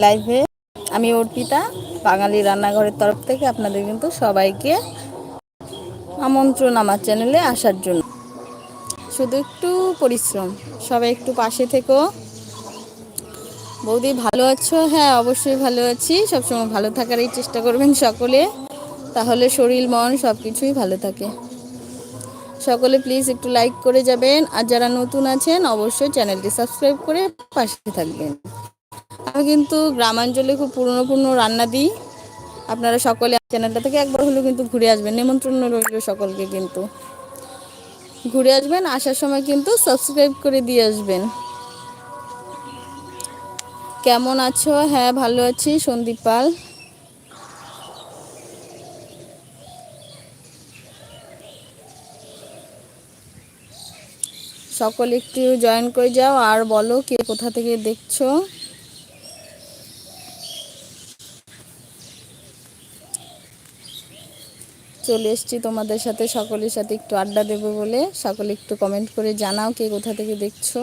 লাইভে আমি অর্পিতা, বাঙালি রান্নাঘরের তরফ থেকে আপনাদের কিন্তু সবাইকে আমন্ত্রণ আমার চ্যানেলে আসার জন্য। শুধু একটু পরিশ্রম, সবাই একটু পাশে থেকো। বৌদি ভালো আছো? হ্যাঁ অবশ্যই ভালো আছি। সবসময় ভালো থাকারই চেষ্টা করবেন সকলে। তাহলে শরীর, মন সব কিছুই ভালো থাকে। সকলে প্লিজ একটু লাইক করে যাবেন। আর যারা নতুন আছেন, অবশ্যই চ্যানেলটি সাবস্ক্রাইব করে পাশে থাকবেন। আমি কিন্তু গ্রামাঞ্চলে খুব পুরনো পুরনো রান্না দিই। আপনারা সকলে চ্যানেলটা থেকে একবার হলেও কিন্তু ঘুরে আসবেন। নিমন্ত্রণ রইল সকলকে কিন্তু। ঘুরে আসবেন, আসার সময় কিন্তু সাবস্ক্রাইব করে দিয়ে আসবেন। কেমন আছো? হ্যাঁ ভালো আছি, সন্দীপ পাল। সকলে একটু জয়েন করে যাও, আর বলো কে কোথা থেকে দেখছ? চলে এসছি তোমাদের সাথে, সকলের সাথে একটু আড্ডা দেবো বলে। সকলে একটু কমেন্ট করে জানাও কে কোথা থেকে দেখছ।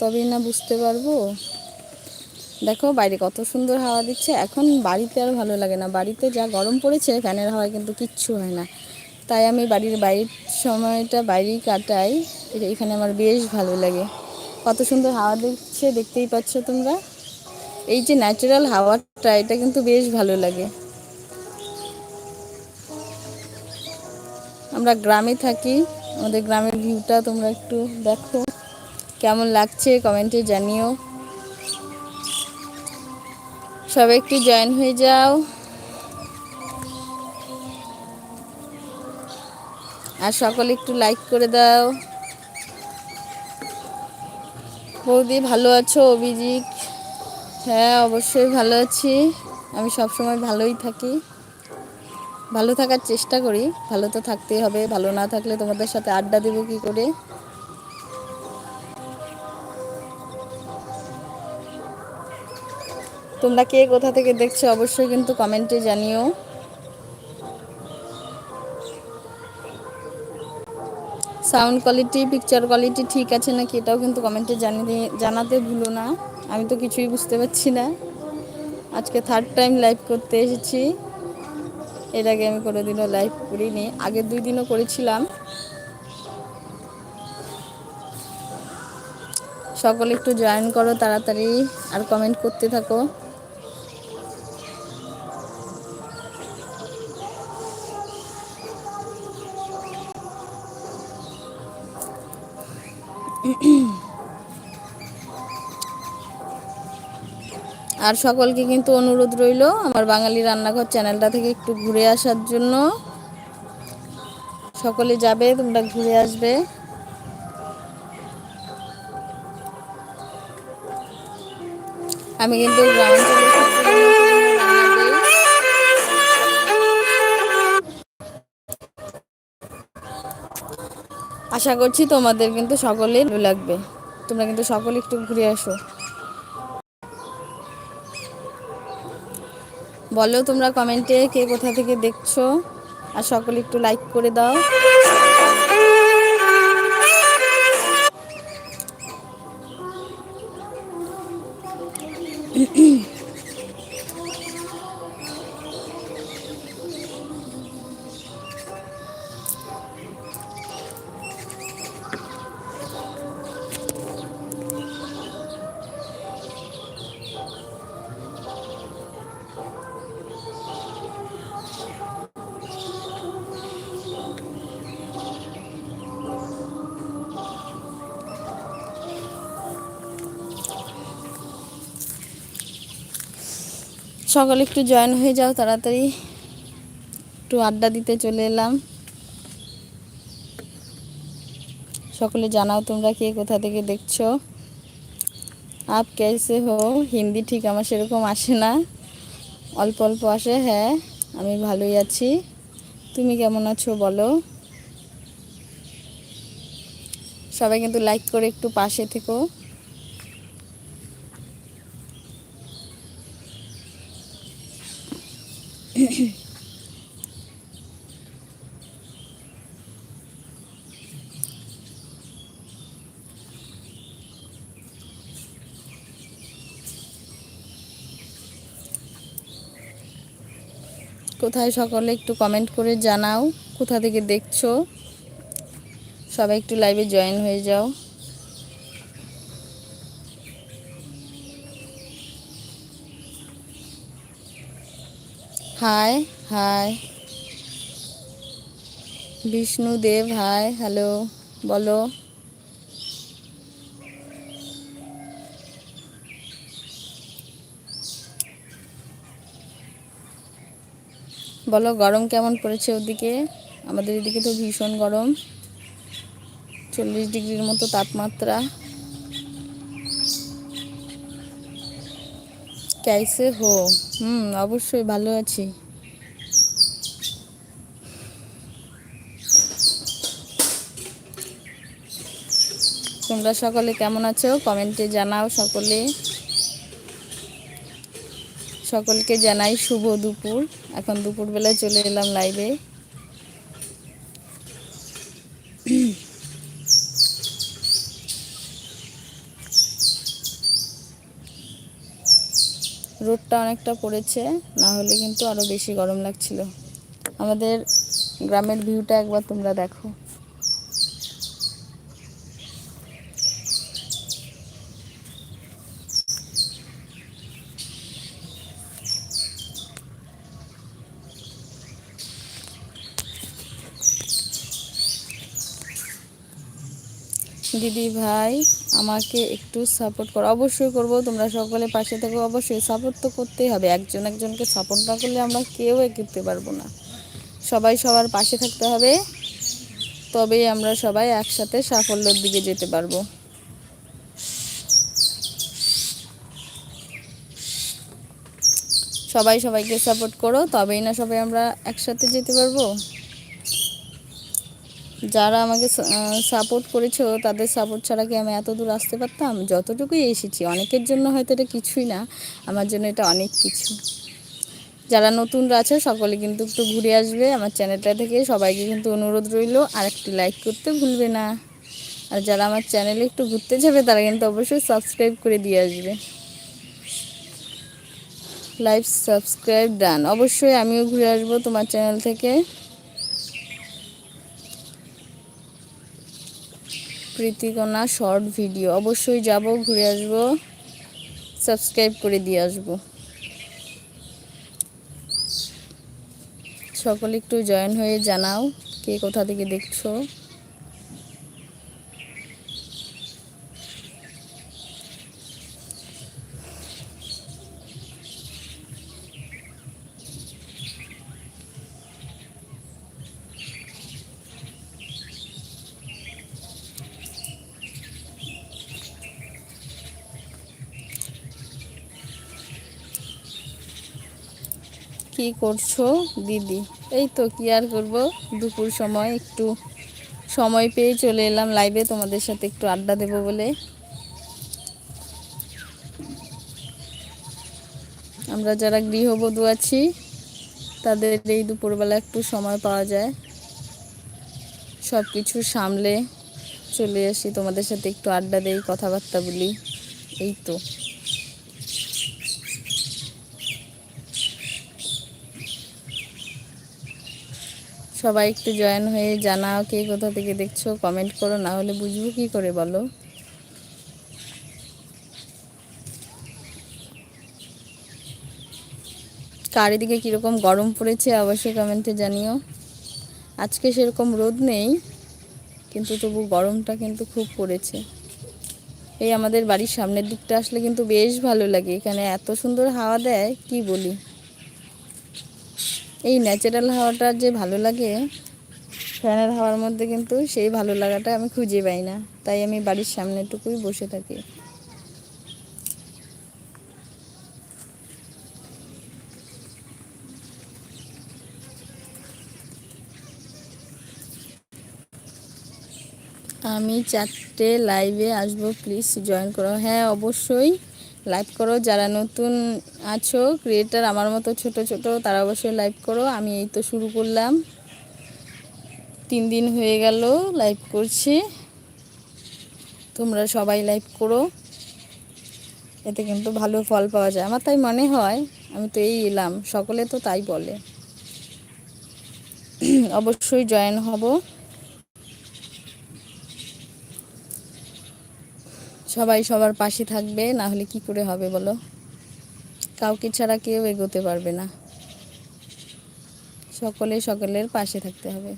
তবেই না বুঝতে পারব। দেখো, বাইরে কত সুন্দর হাওয়া দিচ্ছে। এখন বাড়িতে আর ভালো লাগে না। বাড়িতে যা গরম পড়েছে, ফ্যানের হাওয়ায় কিন্তু কিচ্ছু হয় না। তাই আমি বাড়ির বাইরের সময়টা বাইরেই কাটাই। এখানে আমার বেশ ভালো লাগে। কত সুন্দর হাওয়া দিচ্ছে, দেখতেই পাচ্ছ তোমরা। এই যে ন্যাচারাল হাওয়াটা, এটা কিন্তু বেশ ভালো লাগে। আমরা গ্রামে থাকি, আমাদের গ্রামের ভিউটা তোমরা একটু দেখো। কেমন লাগছে কমেন্টে জানিও। সবাই একটু জয়েন হয়ে যাও। আর সকলে একটু লাইক করে দাও। বৌদি, ভালো আছো? অভিজিৎ? হ্যাঁ অবশ্যই ভালো আছি। আমি সবসময় ভালোই থাকি। ভালো থাকার চেষ্টা করি। ভালো তো থাকতেই হবে, ভালো না থাকলে তোমাদের সাথে আড্ডা দেবো কি করে? তোমরা কে কোথা থেকে দেখছ অবশ্যই কিন্তু কমেন্টে জানিও। সাউন্ড কোয়ালিটি, পিকচার কোয়ালিটি ঠিক আছে নাকি এটাও কিন্তু কমেন্টে জানিয়ে জানাতে ভুলো না। আমি তো কিছুই বুঝতে পারছি না। আজকে থার্ড টাইম লাইভ করতে এসেছি। এর আগে আমি কোনোদিনও লাইভ করিনি। আগের দুই দিনও করেছিলাম। সকলে একটু জয়েন করো তাড়াতাড়ি আর কমেন্ট করতে থাকো। আর সকলকে কিন্তু অনুরোধ রইল আমার বাঙালি রান্নাঘর চ্যানেলটা থেকে একটু ঘুরে আসার জন্য। সকলে যাবে, তোমরা ঘুরে আসবে। আমি কিন্তু আশা করছি তোমাদের কিন্তু সকলে লাগবে। তোমরা কিন্তু সকলে একটু ঘুরে আসো। বলো তোমরা কমেন্টে কে কোথা থেকে দেখছ। আর সকলে একটু লাইক করে দাও। সকালে একটু জয়েন হয়ে যাও, তাড়াতাড়ি একটু আড্ডা দিতে চলে এলাম। সকলে জানাও তোমরা কে কোথা থেকে দেখছ। আপ কেসে হো? হিন্দি ঠিক আমার সেরকম আসে না। অল্প অল্প আসে হ্যাঁ আমি ভালোই আছি। তুমি কেমন আছো বলো। সবাই কিন্তু লাইক করে একটু পাশে থেকো। কোথায় সকলে একটু কমেন্ট করে জানাও, কোথা থেকে দেখছ? সবাই একটু লাইভে জয়েন হয়ে যাও। Hi hi Bishnu Dev hi hello বলো বলো, গরম কেমন পড়েছে ওদিকে? আমাদের এদিকে তো ভীষণ গরম। চল্লিশ ডিগ্রির মতো তাপমাত্রা। ক্যাইসে হো। হুম, অবশ্যই ভালো আছি। তোমরা সকলে কেমন আছো? কমেন্টে জানাও সকলে। সকলকে জানাই শুভ দুপুর। এখন দুপুরবেলায় চলে এলাম লাইভে রোডটা অনেকটা পড়েছে, না হলে কিন্তু আরও বেশি গরম লাগছিল। আমাদের গ্রামের ভিউটা একবার তোমরা দেখো। দিদি ভাই, আমাকে একটু সাপোর্ট করো। অবশ্যই করব, তোমরা সকলে পাশে থাকো, অবশ্যই সাপোর্ট তো করতেই হবে। একজন একজনকে সাপোর্ট না করলে আমরা কেউ এগোতে পারব না। সবাই সবার পাশে থাকতে হবে, তবেই আমরা সবাই একসাথে সাফল্যের দিকে যেতে পারব। সবাই সবাইকে সাপোর্ট করো, তবেই না সবাই আমরা একসাথে যেতে পারব? যারা আমাকে সাপোর্ট করেছ, তাদের সাপোর্ট ছাড়া কি আমি এত দূর আসতে পারতাম? যতটুকুই এসেছি, অনেকের জন্য হয়তো এটা কিছুই না, আমার জন্য এটা অনেক কিছু। যারা নতুনরা আছে, সকলে কিন্তু একটু ঘুরে আসবে। আমার চ্যানেলটা থেকে সবাইকে কিন্তু অনুরোধ রইল আর একটি লাইক করতে ভুলবে না। আর যারা আমার চ্যানেলে একটু ঘুরতে যাবে, তারা কিন্তু অবশ্যই সাবস্ক্রাইব করে দিয়ে আসবে। লাইভ সাবস্ক্রাইব ডান অবশ্যই আমিও ঘুরে আসব তোমার চ্যানেল থেকে। Pritikona short video. অবশ্যই যাব, ঘুরে আসব, সাবস্ক্রাইব করে দিয়ে আসব। সকলে একটু জয়েন হয়ে জানাও, কে কোথা থেকে দেখছ। কি করছ, দিদি? এই তো, কি আর করব? দুপুর সময়, একটু সময় পেয়ে চলে এলাম লাইভে তোমাদের সাথে একটু আড্ডা দেব বলে। আমরা যারা গৃহবধূ আছি, তাদের এই দুপুরবেলা একটু সময় পাওয়া যায়। সব কিছু সামলে চলে আসি, তোমাদের সাথে একটু আড্ডা দেই, কথাবার্তা বলি। এই তো। সবাই একটু জয়েন হয়ে জানাও কে কোথা থেকে দেখছ কমেন্ট করো, না হলে বুঝব কি করে বলো। কার এদিকে কীরকম গরম পড়েছে অবশ্যই কমেন্টে জানিও। আজকে সেরকম রোদ নেই, কিন্তু তবু গরমটা কিন্তু খুব পড়েছে। এই আমাদের বাড়ির সামনের দিকটা আসলে কিন্তু বেশ ভালো লাগে, এখানে এত সুন্দর হাওয়া দেয়, কি বলি? এই ন্যাচারাল হাওয়াটা যে ভালো লাগে, ফ্যানের হাওয়ার মধ্যে কিন্তু সেই ভালো লাগাটা আমি খুঁজে পাই না। তাই আমি বাড়ির সামনেটুকুই বসে থাকি। আমি চারটে লাইভে আসব প্লিজ জয়েন করো। হ্যাঁ অবশ্যই। লাইভ করো। যারা নতুন আছো ক্রিয়েটার আমার মতো ছোট ছোট, তারা অবশ্যই লাইভ করো। আমি এই তো শুরু করলাম। তিন দিন হয়ে গেল লাইভ করছি। তোমরা সবাই লাইভ করো। এতে কিন্তু ভালো ফল পাওয়া যায়। আমার তাই মনে হয়, আমি তো এই এলাম। সকলে তো তাই বলে। অবশ্যই জয়েন হব। সবাই সবার পাশে থাকবে, না হলে কি করে হবে বলো? কাউকে ছাড়া কেউ এগোতে পারবে না। সকলে সকলের পাশে থাকতে হবে।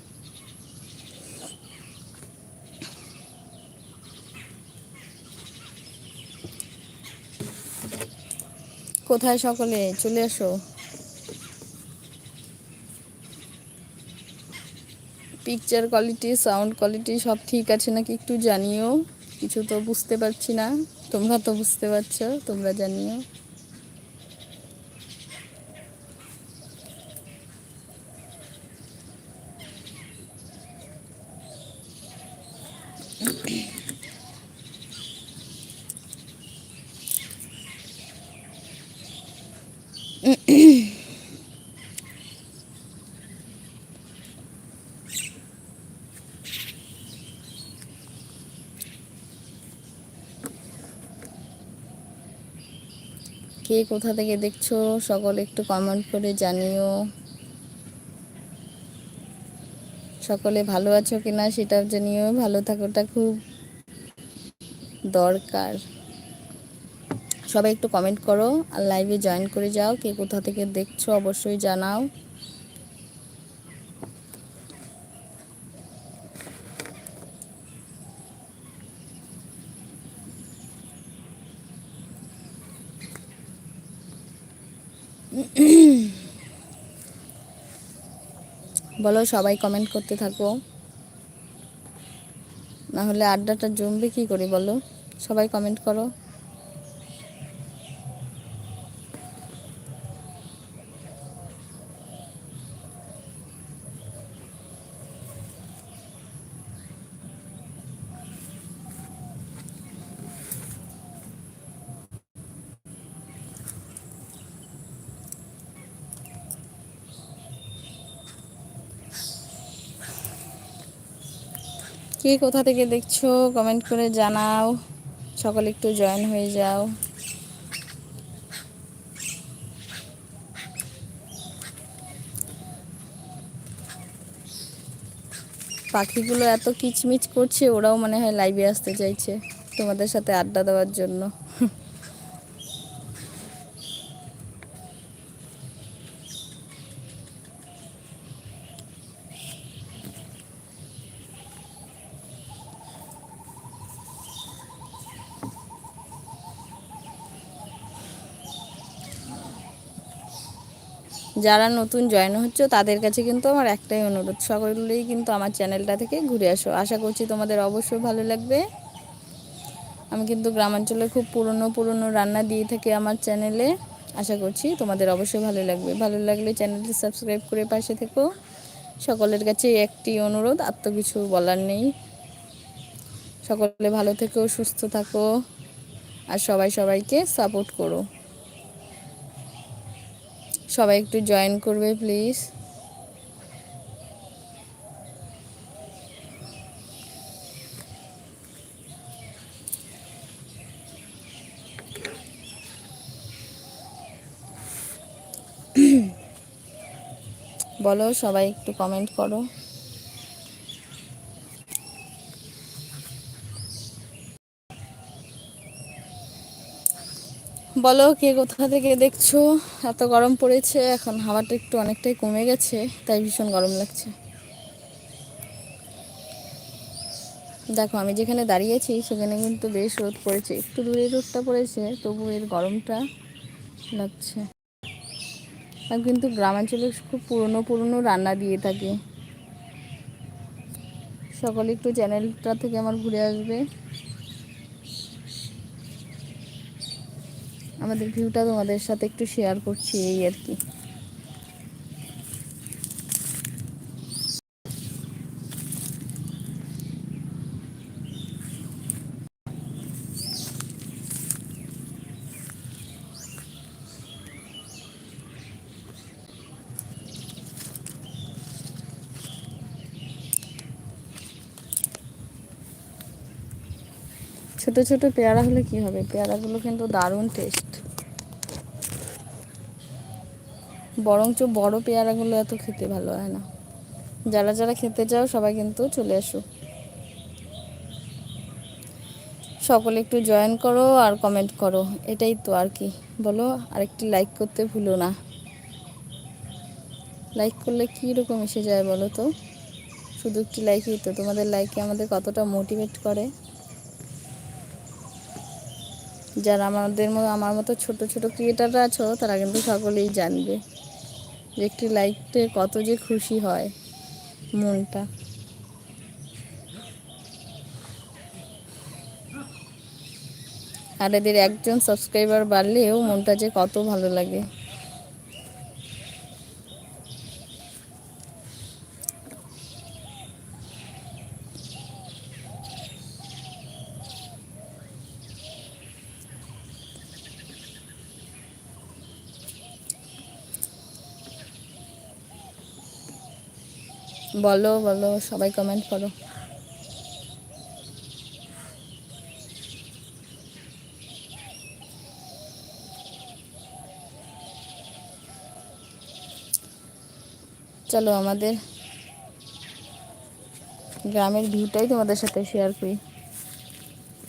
কোথায় সকলে? চলে আসো। পিকচার কোয়ালিটি সাউন্ড কোয়ালিটি সব ঠিক আছে নাকি একটু জানিও। কিছু তো বুঝতে পারছি না। তোমরা তো বুঝতে পারছ তোমরা জানিও। কে কোথা থেকে দেখছ? সকলে একটু কমেন্ট করে জানিও। সকলে ভালো আছো কিনা সেটা জানিও। ভালো থাকাটা খুব দরকার। সবাই একটু কমেন্ট করো আর লাইভে জয়েন করে যাও। কে কোথা থেকে দেখছ অবশ্যই জানাও। বলো, সবাই কমেন্ট করতে থাকো। না হলে আড্ডাটা জমবে কি করে বলো? সবাই কমেন্ট করো। কে কোথা থেকে দেখছ? কমেন্ট করে জানাও। সকলে একটু জয়েন হয়ে যাও। পাখিগুলো এত কিচমিচ করছে, ওরাও মনে হয় লাইভে আসতে চাইছে তোমাদের সাথে আড্ডা দেওয়ার জন্য। যারা নতুন জয়েন হচ্ছে, তাদের কাছে কিন্তু আমার একটাই অনুরোধ, সকলেই কিন্তু আমার চ্যানেলটা থেকে ঘুরে আসো। আশা করছি তোমাদের অবশ্যই ভালো লাগবে। আমি কিন্তু গ্রামাঞ্চলে খুব পুরনো পুরনো রান্না দিয়ে থাকি আমার চ্যানেলে আশা করছি তোমাদের অবশ্যই ভালো লাগবে। ভালো লাগলে চ্যানেলটি সাবস্ক্রাইব করে পাশে থেকো। সকলের কাছে একটি অনুরোধ, আর তো কিছু বলার নেই। সকলে ভালো থেকো, সুস্থ থাকো, আর সবাই সবাইকে সাপোর্ট করো। সবাই একটু জয়েন করবে প্লিজ বলো সবাই একটু কমেন্ট করো। বলো কে কোথা থেকে দেখছ? এত গরম পড়েছে, এখন হাওয়াটা একটু অনেকটাই কমে গেছে, তাই ভীষণ গরম লাগছে। দেখো, আমি যেখানে দাঁড়িয়েছি, সেখানে কিন্তু বেশ রোদ পড়েছে, একটু দূরে রোদটা পড়েছে, তবু এর গরমটা লাগছে। আর কিন্তু গ্রামাঞ্চলে খুব পুরনো পুরনো রান্না দিয়ে থাকে। সকলে একটু চ্যানেলটা থেকে আমার ঘুরে আসবে। আমাদের ভিউটা তোমাদের সাথে একটু শেয়ার করছি এই আর কি। ছোট ছোট পেয়ারা হলে কি হবে? পেয়ারাগুলো কিন্তু দারুণ টেস্ট বরঞ্চ বড় পেয়ারাগুলো এত খেতে ভালো হয় না। যারা যারা খেতে চাও সবাই কিন্তু চলে আসো সকলে একটু জয়েন করো আর কমেন্ট করো। এটাই তো আর কি। বলো, আরেকটি লাইক করতে ভুলো না। লাইক করলে কী রকম এসে যায় বলো তো? শুধু একটি লাইকই তো। তোমাদের লাইকে আমাদের কতটা মোটিভেট করে? যারা আমাদের আমার মতো ছোট ছোট ক্রিয়েটাররা আছো, তারা কিন্তু সকলেই জানবে। একটি লাইকতে কত যে খুশি হয় মনটা। আর এদের একজন সাবস্ক্রাইবার বাড়লেও মনটা যে কত ভালো লাগে। বলো বলো, সবাই কমেন্ট করো। চলো আমাদের গ্রামের ভিউটাই তোমাদের সাথে শেয়ার করি।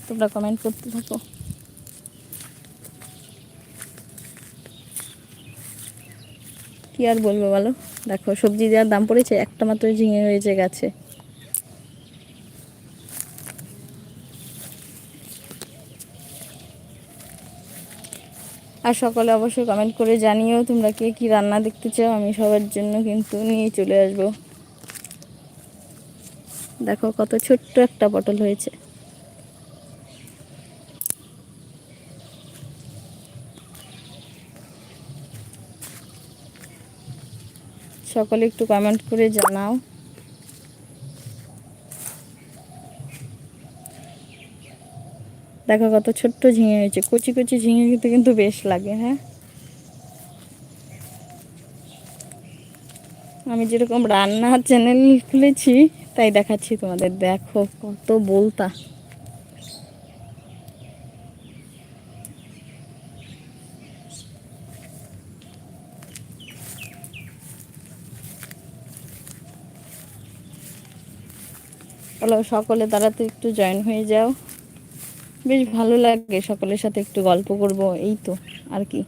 তোমরা কমেন্ট করতে থাকো। কি আর বলব বলো? দেখো, সবজি দেওয়ার দাম পড়েছে, একটা মাত্র ঝিঙে হয়েছে গাছে। আর সকলে অবশ্যই কমেন্ট করে জানিও তোমরা কে কী রান্না দেখতে চাও, আমি সবার জন্য কিন্তু নিয়ে চলে আসব। দেখো, কত ছোট্ট একটা পটল হয়েছে। সকলে একটু কমেন্ট করে জানাও। দেখো কত ছোট্ট ঝিঙে হয়েছে, কচি কচি ঝিঙে খেতে কিন্তু বেশ লাগে হ্যাঁ? আমি যেরকম রান্নার চ্যানেল খুলেছি, তাই দেখাচ্ছি তোমাদের, দেখো কত বলতা। বলো সকলে তারা তো একটু জয়েন হয়ে যাও। বেশ ভালো লাগে সকলের সাথে একটু গল্প করব, এই তো আর কি।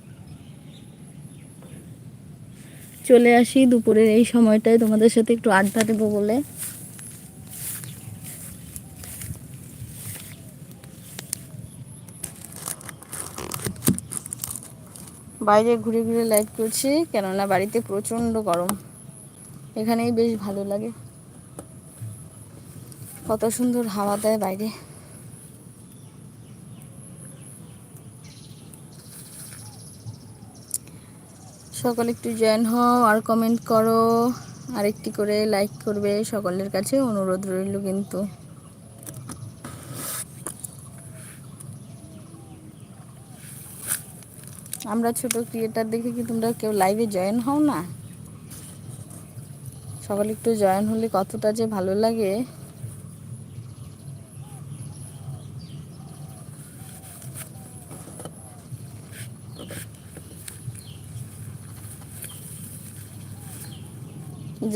চলে আসি দুপুরের এই সময়টায়, তোমাদের সাথে একটু আড্ডা দেবো বলে। বাইরে ঘুরে ঘুরে লাইভ করছি, কেননা বাড়িতে প্রচণ্ড গরম। এখানেই বেশ ভালো লাগে। কত সুন্দর হাওয়া দেয় বাইরে। সকলে একটু জয়েন হও আর কমেন্ট করো আর একটি করে লাইক করবে, সকলের কাছে অনুরোধ রইল কিন্তু। আমরা ছোট ক্রিয়েটার দেখে কি তোমরা কেউ লাইভে জয়েন হও না? সকলে একটু জয়েন হলে কতটা যে ভালো লাগে।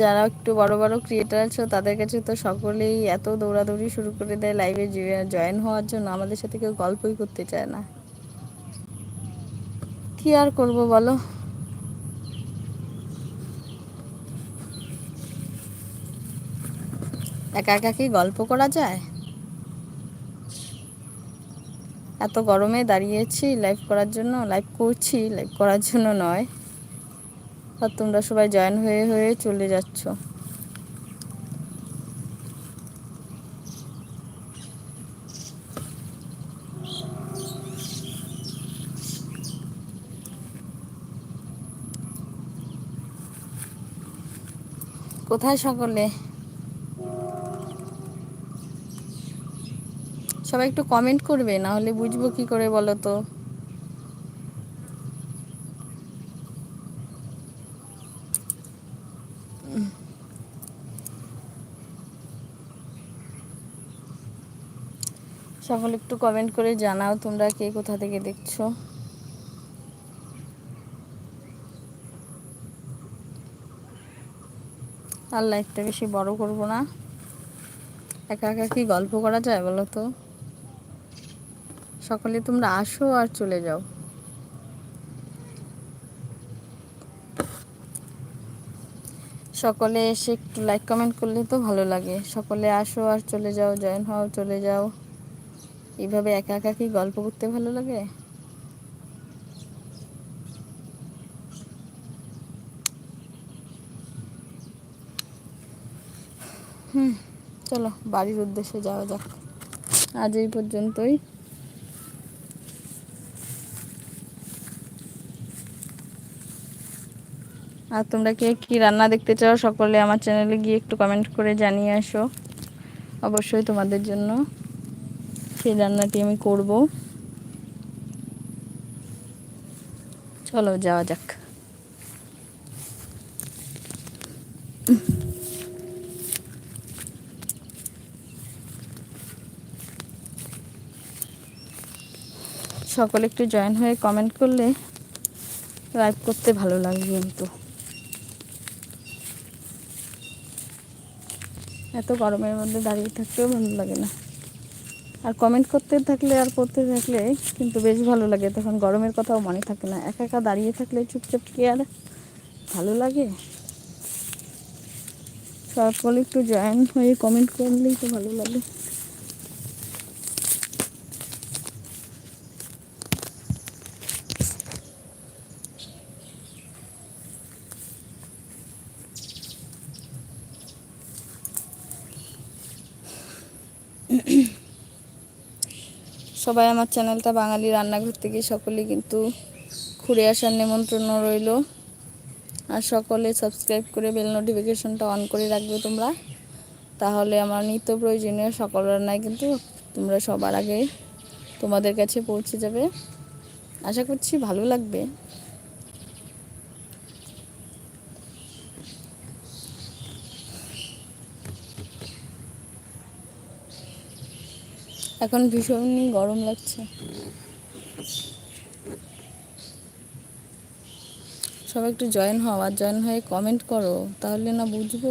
যারা একটু বড় বড় ক্রিয়েটার আছো, তাদের কাছে তো সকলেই এত দৌড়াদৌড়ি শুরু করে দেয় লাইভে জয়েন হওয়ার জন্য। আমাদের সাথে কেউ গল্পই করতে চায় না। কি আর করব বলো? একা একা কি গল্প করা যায়? এত গরমে দাঁড়িয়েছি লাইভ করার জন্য লাইভ করছি লাইভ করার জন্য নয়। আর তোমরা সবাই জয়েন হয়ে হয়ে চলে যাচ্ছ। কোথায় সকলে? সবাই একটু কমেন্ট করবে, না হলে বুঝব কি করে বলো তো? সকলে একটু কমেন্ট করে জানাও তোমরা কে কোথা থেকে দেখছ। আর লাইফটা বেশি বড় করব না। একা একা কি গল্প করা যায় বলো তো? সকলে তোমরা আসো আর চলে যাও। সকলে এসে একটু লাইক কমেন্ট করলে তো ভালো লাগে। সকলে আসো আর চলে যাও জয়েন হও, চলে যাও। এইভাবে একা একা কি গল্প করতে ভালো লাগে? হুম, চলো, বাড়ির উদ্দেশ্যে যাওয়া যাক। আজ এই পর্যন্তই। আর তোমরা কে কী রান্না দেখতে চাও সকলে আমার চ্যানেলে গিয়ে একটু কমেন্ট করে জানিয়ে আসো। অবশ্যই তোমাদের জন্য। সেই রান্নাটি আমি করব। চলো, যাওয়া যাক। সকলে একটু জয়েন হয়ে কমেন্ট করলে লাইভ করতে ভালো লাগবে কিন্তু। এত গরমের মধ্যে দাঁড়িয়ে থাকতেও ভালো লাগে না। আর কমেন্ট করতে থাকলে আর করতে থাকলে কিন্তু বেশ ভালো লাগে। তখন গরমের কথাও মনে থাকে না। একা একা দাঁড়িয়ে থাকলে চুপচাপ কি আর ভালো লাগে? সকলে একটু জয়েন হয়ে কমেন্ট করলেই তো ভালো লাগে। সবাই আমার চ্যানেলটা বাঙালি রান্নাঘর থেকে সকলে কিন্তু ঘুরে আসার নিমন্ত্রণ রইল। আর সকলে সাবস্ক্রাইব করে বেল নোটিফিকেশনটা অন করে রাখবে তোমরা। তাহলে আমার নিত্য প্রয়োজনীয় সকল রান্নায় কিন্তু তোমরা সবার আগে তোমাদের কাছে পৌঁছে যাবে। আশা করছি ভালো লাগবে। এখন ভীষণই গরম লাগছে। সবাই একটু জয়েন হও, আর জয়েন হয়ে কমেন্ট করো, তাহলে না বুঝব।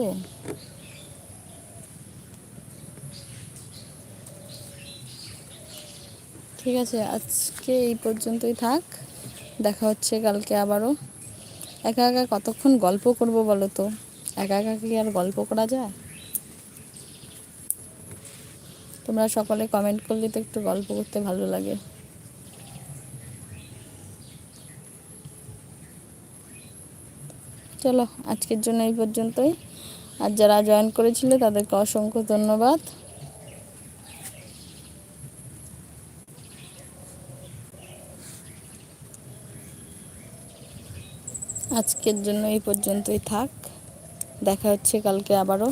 ঠিক আছে, আজকে এই পর্যন্তই থাক। দেখা হচ্ছে কালকে আবারও। একা একা কতক্ষণ গল্প করব বলো তো? একা একা কি আর গল্প করা যায়? তোমরা সকলে কমেন্ট করলে তো একটু গল্প করতে ভালো লাগে। চলো, আজকের জন্য এই পর্যন্তই। আর যারা জয়েন করেছিল, তাদেরকে অসংখ্য ধন্যবাদ। আজকের জন্য এই পর্যন্তই থাক। দেখা হচ্ছে কালকে আবারও।